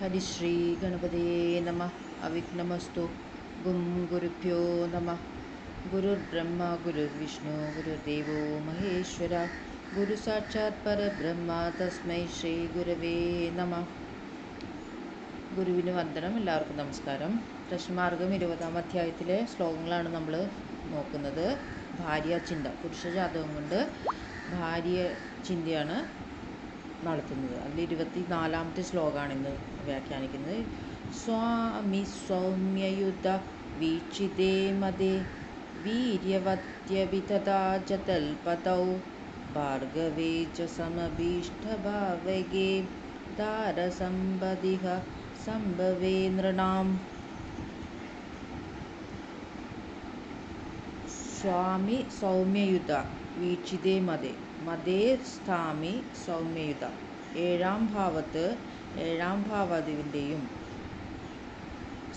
ഹരിശ്രീ ഗണപതയേ നമ അവിഘ്നമസ്തു ഗും ഗുരുഭ്യോ നമ ഗുരുർബ്രഹ്മ ഗുരുർവിഷ്ണു ഗുരുദേവോ മഹേശ്വര ഗുരു സാക്ഷാത് പരബ്രഹ്മ തസ്മൈ ശ്രീ ഗുരവേ നമ ഗുരുവിന് വന്ദനം എല്ലാവർക്കും നമസ്കാരം. പ്രശ്നമാർഗം ഇരുപതാം അധ്യായത്തിലെ ശ്ലോകങ്ങളാണ് നമ്മൾ നോക്കുന്നത്. ഭാര്യ ചിന്ത പുരുഷ ജാതകം കൊണ്ട് ഭാര്യ ചിന്തയാണ് നടത്തുന്നത് അതിൽ ഇരുപത്തി നാലാമത്തെ ശ്ലോകമാണ് ഇന്ന് വ്യാഖ്യാനിക്കുന്നത്. സ്വാമി സൗമ്യയുത വീക്ഷിതേ മതേ വീര്യവത്യവിതതാചതൽപതൗ ഭാർഗവേ ച സമഭീഷ്ടഭാവകേ താരസമ്പതിഹ സംഭവേ നൃണാം. സ്വാമി സൗമ്യയുത വീക്ഷിതേ മതേ മതേ സ്ഥാമി സൗമ്യയുത ഏഴാം ഭാവത്ത് ഏഴാം ഭാവാധിപന്റെയും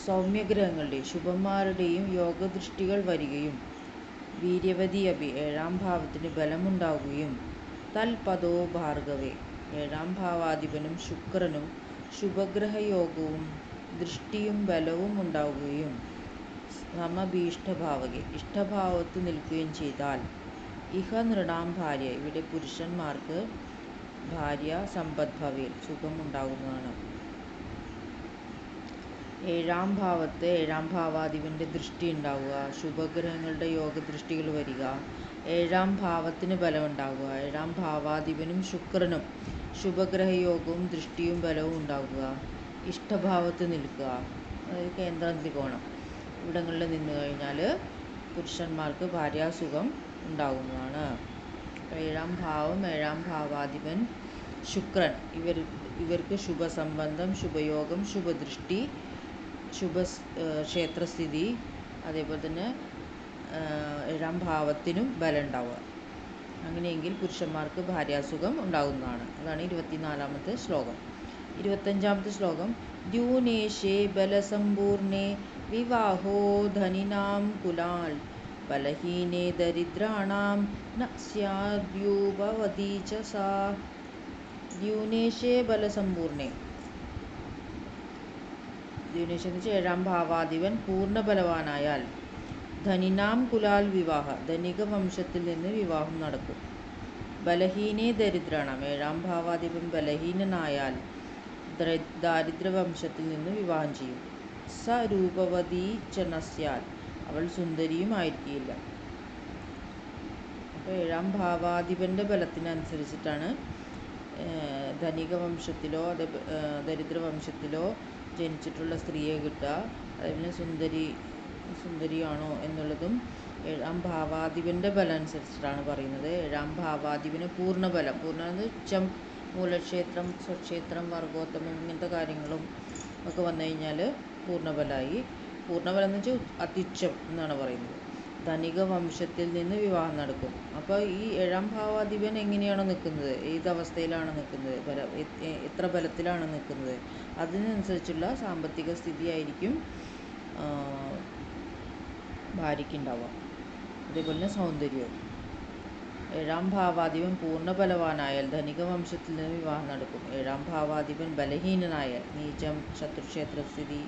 സൗമ്യഗ്രഹങ്ങളുടെയും ശുഭന്മാരുടെയും യോഗദൃഷ്ടികൾ വരികയും വീര്യവതി അഭി ഏഴാം ഭാവത്തിന് ബലമുണ്ടാകുകയും തൽപദോ ഭാർഗവേ. ഏഴാം ഭാവാധിപനും ശുക്രനും ശുഭഗ്രഹയോഗവും ദൃഷ്ടിയും ബലവും ഉണ്ടാവുകയും സമഭീഷ്ടഭാവകെ ഇഷ്ടഭാവത്ത് നിൽക്കുകയും ചെയ്താൽ ഇഹ നൃണാം ഭാര്യ. ഇവിടെ പുരുഷന്മാർക്ക് ഭാര്യ സമ്പദ്ഭവയിൽ സുഖമുണ്ടാകുന്നതാണ് ഏഴാം ഭാവത്ത് ഏഴാം ഭാവാധിപന്റെ ദൃഷ്ടി ഉണ്ടാവുക. ശുഭഗ്രഹങ്ങളുടെ യോഗദൃഷ്ടികൾ വരിക. ഏഴാം ഭാവത്തിന് ബലമുണ്ടാകുക ഏഴാം ഭാവാധിപനും ശുക്രനും ശുഭഗ്രഹയോഗവും ദൃഷ്ടിയും ബലവും ഉണ്ടാകുക ഇഷ്ടഭാവത്ത് നിൽക്കുക. അതായത് കേന്ദ്ര ത്രികോണം. ഇവിടങ്ങളിൽ നിന്ന് കഴിഞ്ഞാൽ പുരുഷന്മാർക്ക് ഭാര്യാസുഖം ഉണ്ടാകുന്നതാണ് ഏഴാം ഭാവം ഏഴാം ഭാവാധിപൻ ശുക്രൻ. ഇവർ ഇവർക്ക് ശുഭസംബന്ധം ശുഭയോഗം ശുഭദൃഷ്ടി ശുഭ ക്ഷേത്രസ്ഥിതി അതേപോലെ തന്നെ ഏഴാം ഭാവത്തിനും ബലം ഉണ്ടാവുക അങ്ങനെയെങ്കിൽ പുരുഷന്മാർക്ക് ഭാര്യാസുഖം ഉണ്ടാകുന്നതാണ്. അതാണ് ഇരുപത്തിനാലാമത്തെ ശ്ലോകം. ഇരുപത്തഞ്ചാമത്തെ ശ്ലോകം. ദ്യൂനേശേ ബലസമ്പൂർണേ വിവാഹോ ധനിനാം കുലാൽ ബലഹീനേ ദരിദ്രാണാം न സ്യാദ്യൂപവതി च सा। ദ്യൂനേശേ ബലസമ്പൂർണേ। ദ്യൂനേശ് എന്ന് വെച്ചാൽ ഏഴാം ഭാവാധിപൻ പൂർണബലവാനായാൽ ധനിനാം കുലാൽ വിവാഹ ധനിക വംശത്തിൽ നിന്ന് വിവാഹം നടക്കും. ബലഹീനേ ദരിദ്രാണാം ഏഴാം ഭാവാധിപൻ ബലഹീനനായാൽ ദാരിദ്ര്യവംശത്തിൽ നിന്ന് വിവാഹം ചെയ്യും. സ രൂപവതീ ചനസ്യാൽ അവൾ സുന്ദരിയും ആയിരിക്കില്ല അപ്പോൾ ഏഴാം ഭാവാധിപന്റെ ബലത്തിനനുസരിച്ചിട്ടാണ് ധനിക വംശത്തിലോ അതെ ദരിദ്ര വംശത്തിലോ ജനിച്ചിട്ടുള്ള സ്ത്രീയെ കിട്ടുക. അതേപോലെ സുന്ദരി സുന്ദരിയാണോ എന്നുള്ളതും ഏഴാം ഭാവാധിപന്റെ ബലം അനുസരിച്ചിട്ടാണ് പറയുന്നത്. ഏഴാം ഭാവാധിപന് പൂർണ ബലം പൂർണ ഉച്ചം മൂലക്ഷേത്രം സ്വക്ഷേത്രം വർഗോത്തമം ഇങ്ങനത്തെ കാര്യങ്ങളും ഒക്കെ വന്നു കഴിഞ്ഞാൽ പൂർണബലമായി പൂർണബലം എന്ന് വെച്ചാൽ അത്യുച്ചം എന്നാണ് പറയുന്നത്. ധനിക വംശത്തിൽ നിന്ന് വിവാഹം നടക്കും. അപ്പോൾ ഈ ഏഴാം ഭാവാധിപൻ എങ്ങനെയാണ് നിൽക്കുന്നത്? ഏത് അവസ്ഥയിലാണ് നിൽക്കുന്നത്? ബല എത്ര ബലത്തിലാണ് നിൽക്കുന്നത്? അതിനനുസരിച്ചുള്ള സാമ്പത്തിക സ്ഥിതിയായിരിക്കും ഭാര്യയ്ക്കുണ്ടാവുക അതേപോലെ തന്നെ സൗന്ദര്യവും. ഏഴാം ഭാവാധിപൻ പൂർണ ബലവാനായാൽ ധനിക വംശത്തിൽ നിന്ന് വിവാഹം നടക്കും. ഏഴാം ഭാവാധിപൻ ബലഹീനനായാൽ നീചം ശത്രുക്ഷേത്രസ്ഥിതി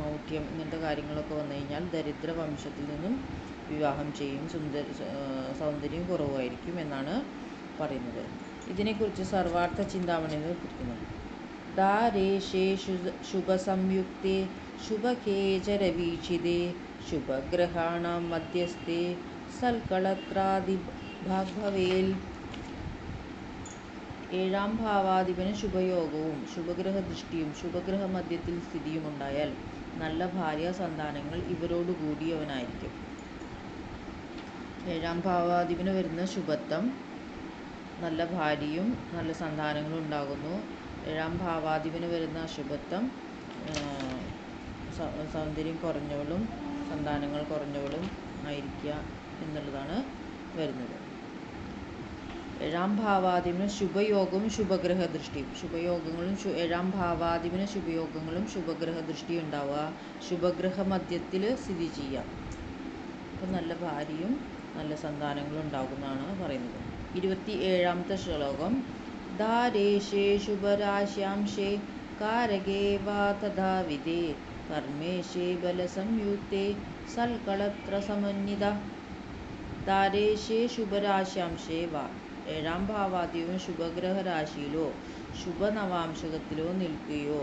മൗഢ്യം ഇങ്ങനത്തെ കാര്യങ്ങളൊക്കെ വന്നു കഴിഞ്ഞാൽ ദരിദ്ര വംശത്തിൽ നിന്നും വിവാഹം ചെയ്യും സുന്ദര സൗന്ദര്യം കുറവായിരിക്കും എന്നാണ് പറയുന്നത്. ഇതിനെക്കുറിച്ച് സർവാർത്ഥ ചിന്താമണി കുറിക്കുന്നത് ദാരേഷേ ശുഭസംയുക്തേ ശുഭകേചരവീക്ഷിതേ ശുഭഗ്രഹാണാം മധ്യസ്ഥേ സൽക്കളത്രാദി ഭാഗ്ഭവേൽ. ഏഴാം ഭാവാധിപന് ശുഭയോഗവും ശുഭഗ്രഹ ദൃഷ്ടിയും ശുഭഗ്രഹ മധ്യത്തിൽ സ്ഥിതിയും ഉണ്ടായാൽ നല്ല ഭാര്യാസന്താനങ്ങൾ ഇവരോടു കൂടിയവനായിരിക്കും. ഏഴാം ഭാവാധിപന് വരുന്ന ശുഭത്വം നല്ല ഭാര്യയും നല്ല സന്താനങ്ങളും ഉണ്ടാകുന്നു. ഏഴാം ഭാവാധിപന് വരുന്ന അശുഭത്വം സൗന്ദര്യം കുറഞ്ഞവളും സന്താനങ്ങൾ കുറഞ്ഞവളും ആയിരിക്കുക എന്നുള്ളതാണ് വരുന്നത്. ഏഴാം ഭാവാധിപന് ശുഭയോഗവും ശുഭഗ്രഹ ദൃഷ്ടിയും ശുഭയോഗങ്ങളും ഏഴാം ഭാവാധിപന് ശുഭയോഗങ്ങളും ശുഭഗ്രഹ ദൃഷ്ടിയും ഉണ്ടാവുക ശുഭഗ്രഹ മധ്യത്തിൽ സ്ഥിതി ചെയ്യുക അപ്പം നല്ല ഭാര്യയും നല്ല സന്താനങ്ങളും ഉണ്ടാകുന്നതാണ് പറയുന്നത്. ഇരുപത്തി ഏഴാമത്തെ ശ്ലോകം. ദാരേശേ ശുഭരാശ്യാംശേ കാരകേ വാ തഥാവിധേ. കർമ്മേഷേ ബലസംയുക്തേ സൽക്കളത്ര സമന്വിത താരേശേ ശുഭരാശാംശേ വാ. ഏഴാം ഭാവാദിയും ശുഭ ശുഭനവാംശകത്തിലോ നിൽക്കുകയോ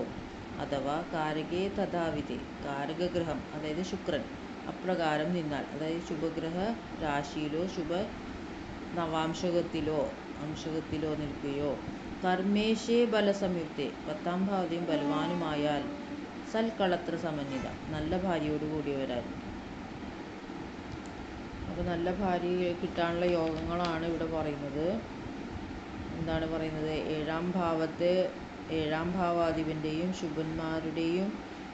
അഥവാ കാരകേ തഥാവിധേ കാരകഗ്രഹം അതായത് ശുക്രൻ അപ്രകാരം നിന്നാൽ അതായത് ശുഭഗ്രഹ രാശിയിലോ ശുഭ നവാംശകത്തിലോ അംശകത്തിലോ നിൽക്കുകയോ കർമ്മേശേ ബലസംയുക്തേ പത്താം ഭാവതയും ബലവാനുമായാൽ സൽക്കളത്ര സമന്വിത നല്ല ഭാര്യയോട് കൂടിയവരാൽ അപ്പോൾ നല്ല ഭാര്യയെ കിട്ടാനുള്ള യോഗങ്ങളാണ് ഇവിടെ പറയുന്നത്. എന്താണ് പറയുന്നത്? ഏഴാം ഭാവത്തെ ഏഴാം ഭാവാധിപന്റെയും ശുഭന്മാരുടെയും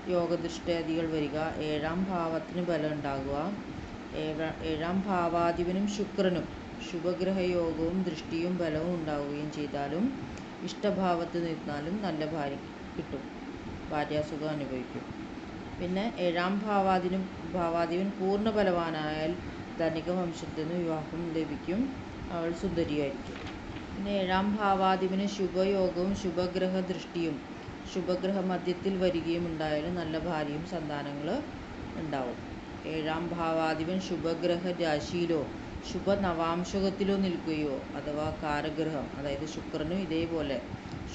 യോഗദൃഷ്ടാദികൾ വരിക. ഏഴാം ഭാവത്തിന് ബലം ഉണ്ടാകുക. ഏഴാം ഭാവാധിപനും ശുക്രനും ശുഭഗ്രഹയോഗവും ദൃഷ്ടിയും ബലവും ഉണ്ടാവുകയും ചെയ്താലും ഇഷ്ടഭാവത്ത് നിന്നാലും നല്ല ഭാര്യ കിട്ടും. ഭാര്യാസുഖം അനുഭവിക്കും. പിന്നെ ഏഴാം ഭാവാധിനും ഭാവാധിപൻ പൂർണ ബലവാനായാൽ ധനിക വംശത്തിൽ നിന്ന് വിവാഹം ലഭിക്കും. അവൾ സുന്ദരിയായിരിക്കും. പിന്നെ ഏഴാം ഭാവാധിപന് ശുഭയോഗവും ശുഭഗ്രഹ ദൃഷ്ടിയും ശുഭഗ്രഹ മധ്യത്തിൽ വരികയും ഉണ്ടായാലും നല്ല ഭാര്യയും സന്താനങ്ങൾ ഉണ്ടാവും. ഏഴാം ഭാവാധിപൻ ശുഭഗ്രഹ രാശിയിലോ ശുഭ നവാംശകത്തിലോ നിൽക്കുകയോ അഥവാ കാരഗ്രഹം അതായത് ശുക്രനും ഇതേപോലെ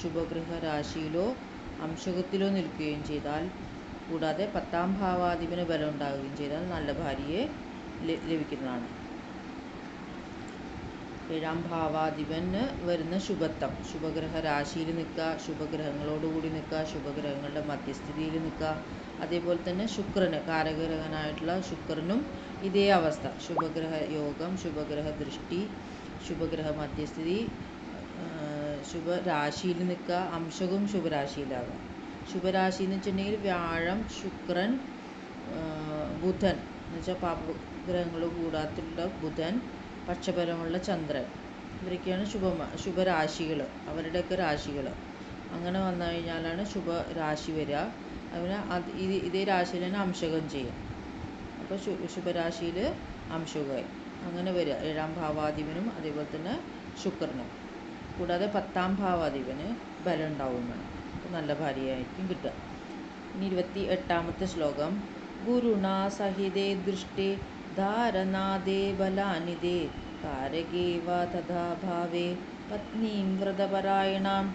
ശുഭഗ്രഹ രാശിയിലോ അംശകത്തിലോ നിൽക്കുകയും ചെയ്താൽ കൂടാതെ പത്താം ഭാവാധിപന് ബലം ഉണ്ടാവുകയും ചെയ്താൽ നല്ല ഭാര്യയെ ലഭിക്കുന്നതാണ്. ഏഴാം ഭാവാധിപന് വരുന്ന ശുഭത്വം. ശുഭഗ്രഹ രാശിയിൽ നിൽക്കുക ശുഭഗ്രഹങ്ങളോടുകൂടി നിൽക്കുക ശുഭഗ്രഹങ്ങളുടെ മധ്യസ്ഥിതിയിൽ നിൽക്കുക. അതേപോലെ തന്നെ ശുക്രന് കാരഗ്രഹനായിട്ടുള്ള ശുക്രനും ഇതേ അവസ്ഥ. ശുഭഗ്രഹ യോഗം ശുഭഗ്രഹ ദൃഷ്ടി ശുഭഗ്രഹ മധ്യസ്ഥിതി ശുഭരാശിയിൽ നിൽക്കുക അംശവും ശുഭരാശിയിലാകുക ശുഭരാശി എന്ന് വെച്ചിട്ടുണ്ടെങ്കിൽ വ്യാഴം ശുക്രൻ ബുധൻ. എന്ന് വെച്ചാൽ പാപഗ്രഹങ്ങൾ കൂടാത്തുള്ള ബുധൻ പക്ഷബലമുള്ള ചന്ദ്രൻ. ഇവരൊക്കെയാണ് ശുഭ ശുഭരാശികൾ അവരുടെയൊക്കെ രാശികൾ അങ്ങനെ വന്നു കഴിഞ്ഞാലാണ് ശുഭരാശി വരിക. അതിന് അത് ഇത് ഇതേ രാശിയിൽ തന്നെ അംശകം ചെയ്യും. അപ്പോൾ ശു ശുഭരാശിയിൽ അംശകമായി അങ്ങനെ വരിക. ഏഴാം ഭാവാധിപനും അതേപോലെ തന്നെ ശുക്രനും. കൂടാതെ പത്താം ഭാവാധിപന് ബലം ഉണ്ടാവും വേണം നല്ല ഭാര്യയായിരിക്കും കിട്ടുക. ഇനി ഇരുപത്തി എട്ടാമത്തെ ശ്ലോകം. ഗുരുണാ സഹിതേ ദൃഷ്ടി ധാരണാദേ ബലാനിതേ कारगे वा तथा भावे പത്നീം വ്രതപരായണാം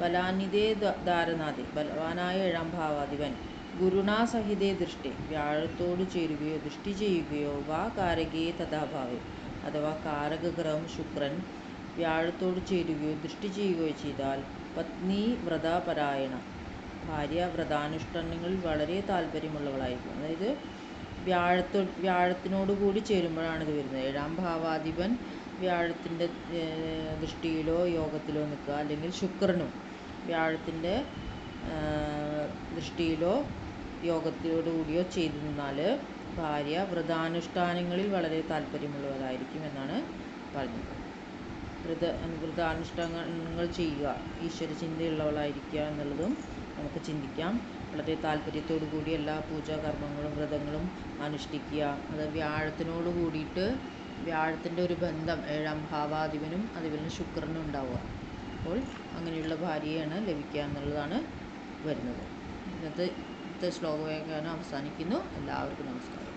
ബലാനിതേ ധാരണാതെ ബലവാനായ ഏഴാം ഭാവാധിപൻ। ഗുരുണാ സഹിതേ ദൃഷ്ടി। വ്യാഴത്തോട് ചേരുകയോ ദൃഷ്ടി ചെയ്യുകയോ വാ കാരകേ തഥാഭാവേ അഥവാ കാരകഗ്രഹം ശുക്രൻ വ്യാഴത്തോട് ചേരുകയോ ദൃഷ്ടി ചെയ്യുകയോ ചെയ്താൽ പത്നി വ്രതപരായണ। ഭാര്യ വ്രതാനുഷ്ഠാനങ്ങളിൽ വളരെ താല്പര്യമുള്ളവളായിരിക്കും। അതായത് വ്യാഴത്തോ വ്യാഴത്തിനോട് കൂടി ചേരുമ്പോഴാണ് ഇത് വരുന്നത്. ഏഴാം ഭാവാധിപൻ വ്യാഴത്തിന്റെ ദൃഷ്ടിയിലോ യോഗത്തിലോ നിൽക്കുക. അല്ലെങ്കിൽ ശുക്രനും വ്യാഴത്തിന്റെ ദൃഷ്ടിയിലോ യോഗത്തിലോട് കൂടിയോ ചെയ്തു നിന്നാൽ ഭാര്യ വ്രതാനുഷ്ഠാനങ്ങളിൽ വളരെ താല്പര്യമുള്ളവരായിരിക്കും എന്നാണ് പറഞ്ഞത്. വ്രത വ്രതാനുഷ്ഠാനങ്ങൾ ചെയ്യുക. ഈശ്വര ചിന്തയുള്ളവളായിരിക്കുക എന്നുള്ളതും നമുക്ക് ചിന്തിക്കാം. വളരെ താല്പര്യത്തോടു കൂടി എല്ലാ പൂജാകർമ്മങ്ങളും വ്രതങ്ങളും അനുഷ്ഠിക്കുക. അത് വ്യാഴത്തിനോട് കൂടിയിട്ട് വ്യാഴത്തിന്റെ ഒരു ബന്ധം ഏഴാം ഭാവാധിപനും അതുപോലെ ശുക്രനും ഉണ്ടാവുക. അപ്പോൾ അങ്ങനെയുള്ള ഭാര്യയാണ് ലഭിക്കുക എന്നുള്ളതാണ് വരുന്നത്. ഇന്നത്തെ ഇന്നത്തെ ഞാൻ അവസാനിക്കുന്നു. എല്ലാവർക്കും നമസ്കാരം.